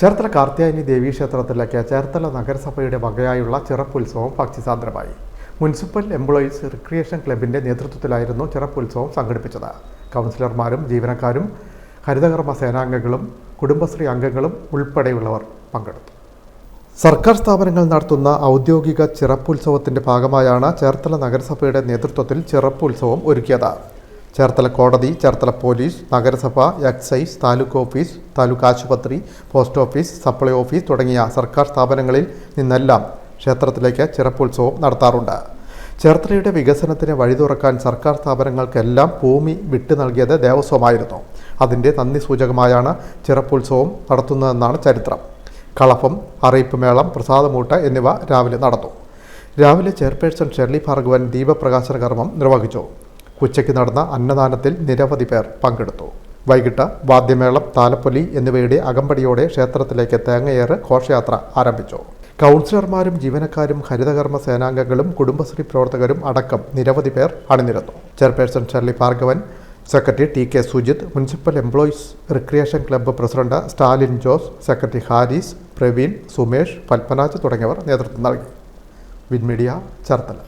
ചേർത്തല കാർത്യായനി ദേവീ ക്ഷേത്രത്തിലേക്ക് ചേർത്തല നഗരസഭയുടെ വകയായുള്ള ചിറപ്പുത്സവം ഭക്തിസാന്ദ്രമായി മുനിസിപ്പൽ എംപ്ലോയീസ് റിക്രിയേഷൻ ക്ലബിന്റെ നേതൃത്വത്തിലായിരുന്നു ചിറപ്പുത്സവം സംഘടിപ്പിച്ചത്. കൗൺസിലർമാരും ജീവനക്കാരും ഹരിതകർമ്മ സേനാംഗങ്ങളും കുടുംബശ്രീ അംഗങ്ങളും ഉൾപ്പെടെയുള്ളവർ പങ്കെടുത്തു. സർക്കാർ സ്ഥാപനങ്ങൾ നടത്തുന്ന ഔദ്യോഗിക ചിറപ്പുത്സവത്തിന്റെ ഭാഗമായാണ് ചേർത്തല നഗരസഭയുടെ നേതൃത്വത്തിൽ ചിറപ്പുത്സവം ഒരുക്കിയത്. ചേർത്തല കോടതി ചേർത്തല പോലീസ് നഗരസഭ എക്സൈസ് താലൂക്ക് ഓഫീസ് താലൂക്ക് ആശുപത്രി പോസ്റ്റ് ഓഫീസ് സപ്ലൈ ഓഫീസ് തുടങ്ങിയ സർക്കാർ സ്ഥാപനങ്ങളിൽ നിന്നെല്ലാം ക്ഷേത്രത്തിലേക്ക് ചിറപ്പുത്സവം നടത്താറുണ്ട്. ചേർത്തലയുടെ വികസനത്തിന് വഴി തുറക്കാൻ സർക്കാർ സ്ഥാപനങ്ങൾക്കെല്ലാം ഭൂമി വിട്ടു നൽകിയത് ദേവസ്വമായിരുന്നു. അതിന്റെ നന്ദി സൂചകമായാണ് ചിറപ്പുത്സവം നടത്തുന്നതെന്നാണ് ചരിത്രം. കളഭം അറിയിപ്പ് മേളം പ്രസാദമൂട്ട് എന്നിവ രാവിലെ നടന്നു. രാവിലെ ചെയർപേഴ്സൺ ഷെർലി ഭാർഗവൻ ദീപപ്രകാശന കർമ്മം നിർവഹിച്ചു. ഉച്ചയ്ക്ക് നടന്ന അന്നദാനത്തിൽ നിരവധി പേർ പങ്കെടുത്തു. വൈകിട്ട് വാദ്യമേളം താലപ്പൊലി എന്നിവയുടെ അകമ്പടിയോടെ ക്ഷേത്രത്തിലേക്ക് തേങ്ങയേറ് ഘോഷയാത്ര ആരംഭിച്ചു. കൗൺസിലർമാരും ജീവനക്കാരും ഹരിതകർമ്മ സേനാംഗങ്ങളും കുടുംബശ്രീ പ്രവർത്തകരും അടക്കം നിരവധി പേർ അണിനിരന്നു. Chairperson Sherly Bhargavan secretary T K Sujith municipal employees recreation club president Stalin Jose secretary Haris Praveen Sumesh Padmanaj തുടങ്ങിയവർ നേതൃത്വം നൽകി. വിൻമീഡിയ ചേർത്തല.